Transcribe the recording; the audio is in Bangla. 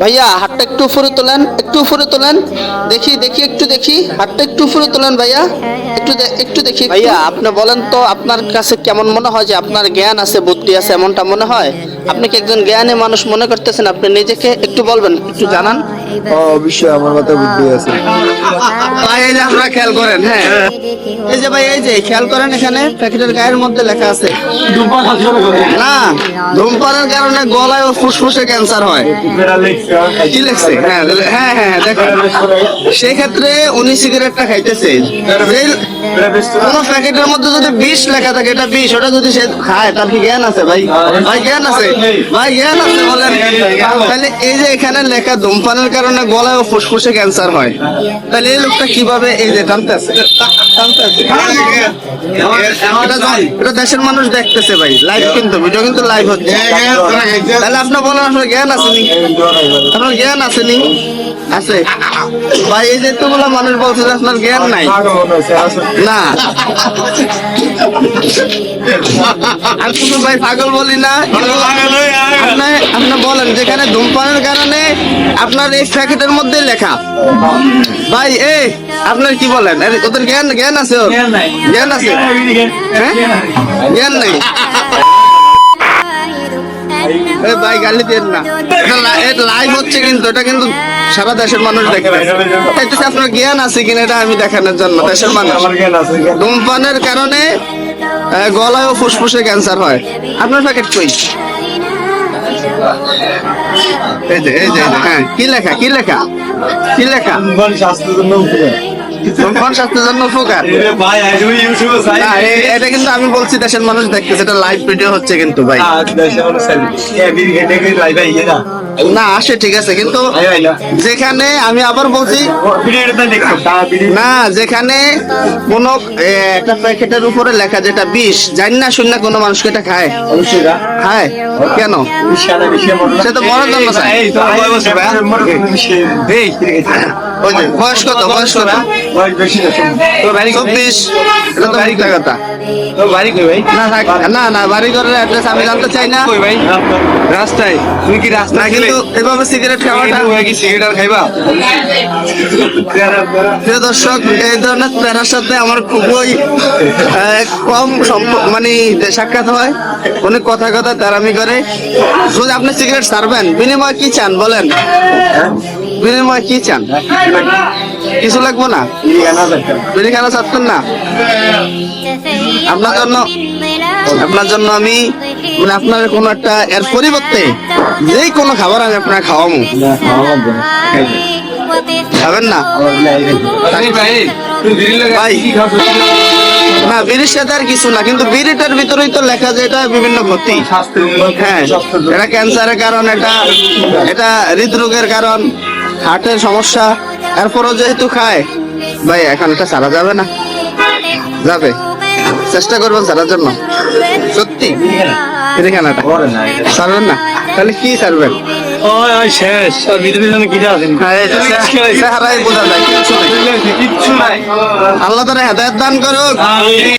ভাইয়া, হাতটা একটু উপরে তোলেন, একটু উপরে তোলেন। দেখি দেখি, একটু দেখি। হাতটা একটু উপরে তোলেন ভাইয়া। একটু একটু দেখি ভাইয়া, আপনি বলেন তো, আপনার কাছে কেমন মনে হয় যে আপনার জ্ঞান আছে, বুদ্ধি আছে, এমনটা মনে হয়? আপনি কি একজন জ্ঞানী মানুষ মনে করতেছেন? আপনি নিজেকে একটু বলবেন, একটু জানান। অবশ্যই আমার বুদ্ধি আছে। ভাই এই যে আপনারা খেয়াল করেন হ্যাঁ। এই যে ভাই এই যে খেয়াল করেন এখানে প্যাকেটের গায়ের মধ্যে লেখা আছে। না ধূমপানের কারণে গলায় ও ফুসফুসে ক্যান্সার হয়। কি লেখছে? হ্যাঁ হ্যাঁ হ্যাঁ দেখেন। সেই ক্ষেত্রে উনি সিগারেটটা খাইতেছে। কোন প্যাকেটের মধ্যে যদি বিষ লেখা থাকে এটা বিষ ওটা যদি সে খায় তার কি জ্ঞান আছে ভাই? ভাই জ্ঞান আছে? ভাই জ্ঞান আছে বলেন। তাহলে এই যে এখানে লেখা ধূমপানের কারণে গলায় ও ফুসফুসে ক্যান্সার হয়। তাহলে এই লোকটা কীভাবে এই যে টানতে আছে? এটা দেশের মানুষ দেখতেছে ভাই। লাইভ কিন্তু ভিডিও কিন্তু লাইভ হচ্ছে। তাহলে আপনার বলেন আপনার জ্ঞান আসেনি আপনার জ্ঞান আসেনি আছে। ভাই, এই যে মানুষ বলছে আপনার জ্ঞান নাই। না। আর কোনো ভাই পাগল বলি না। আপনি আপনি বলেন যেখানে ধূমপানের কারণে আপনার এই প্যাকেটের মধ্যে লেখা। ভাই এ আপনার কি বলেন? ওদের জ্ঞান জ্ঞান আছে জ্ঞান আছে? হ্যাঁ? জ্ঞান নাই। এ ভাই গালি দেন না। এটা লাইভ হচ্ছে কিন্তু এটা কিন্তু সারা দেশের মানুষ দেখবে এটা কি আপনার জ্ঞান আছে কিনা এটা আমি দেখানোর জন্য দেশের মানুষ। ধূমপানের কারণে গলায় ও ফুসফুসে ক্যান্সার হয়। আপনার প্যাকেট কই? এই যে এই যে এই যে, হ্যাঁ কি লেখা কি লেখা? কি লেখা? স্বাস্থ্যের জন্য উপকার। এটা কিন্তু আমি বলছি দেশের মানুষ দেখতেছে এটা লাইভ ভিডিও হচ্ছে কিন্তু ভাই। না আসে ঠিক আছে কিন্তু যেখানে আমি আবার বলছি না যেখানে কোন একটা প্যাকেটের উপরে লেখা যেটা বিষ জানি না শুন না কোনো মানুষকে এটা খায়? খায়? কেন? সে তো মরার জন্য বয়স কত বয়স কত চব্বিশ এটা তো মিথ্যা কথা। না না না বাড়ি ঘরের অ্যাড্রেস আমি জানতে চাই না। রাস্তায়। তুমি কি না রাস্তায় কিন্তু এভাবে সিগারেট খাওয়াটা সিগারেট খাইবা? প্রিয় দর্শক এই ধরনের প্যারার সাথে আমার খুবই কম মানে সাক্ষাৎ হয়। উনি কথা কথা তারামি করে। যদি আপনি সিগারেট ছাড়বেন বিনিময় কি চান বলেন? বিনিময় কি চান? কিছু লাগবো না? বিড়ি খানা ছাড়তেন না? আপনার জন্য আপনার জন্য আমি মানে আপনার কোনো একটা এর পরিবর্তে যেই কোনো খাবার আমি আপনার খাওয়াবো। খাবেন না? ভাই না বিড়ির সাথে আর কিছু না কিন্তু বিড়িটার ভিতরেই তো লেখা যে এটা বিভিন্ন ক্ষতি হ্যাঁ এটা ক্যান্সারের কারণ এটা এটা হৃদরোগের কারণ হার্টের সমস্যা। এরপরও যেহেতু খায় ভাই এখন এটা সারা যাবে না। যাবে। চেষ্টা করবেন সারার জন্য। সত্যি? বিড়িখানাটা সারবেন না তাহলে কি সারবেন শেষ। আর ভিতরে কি আছেন হ্যাঁ, বোঝা যায়। কিচ্ছু নাই। আল্লাহ তারা হেদায়ত দান করুক।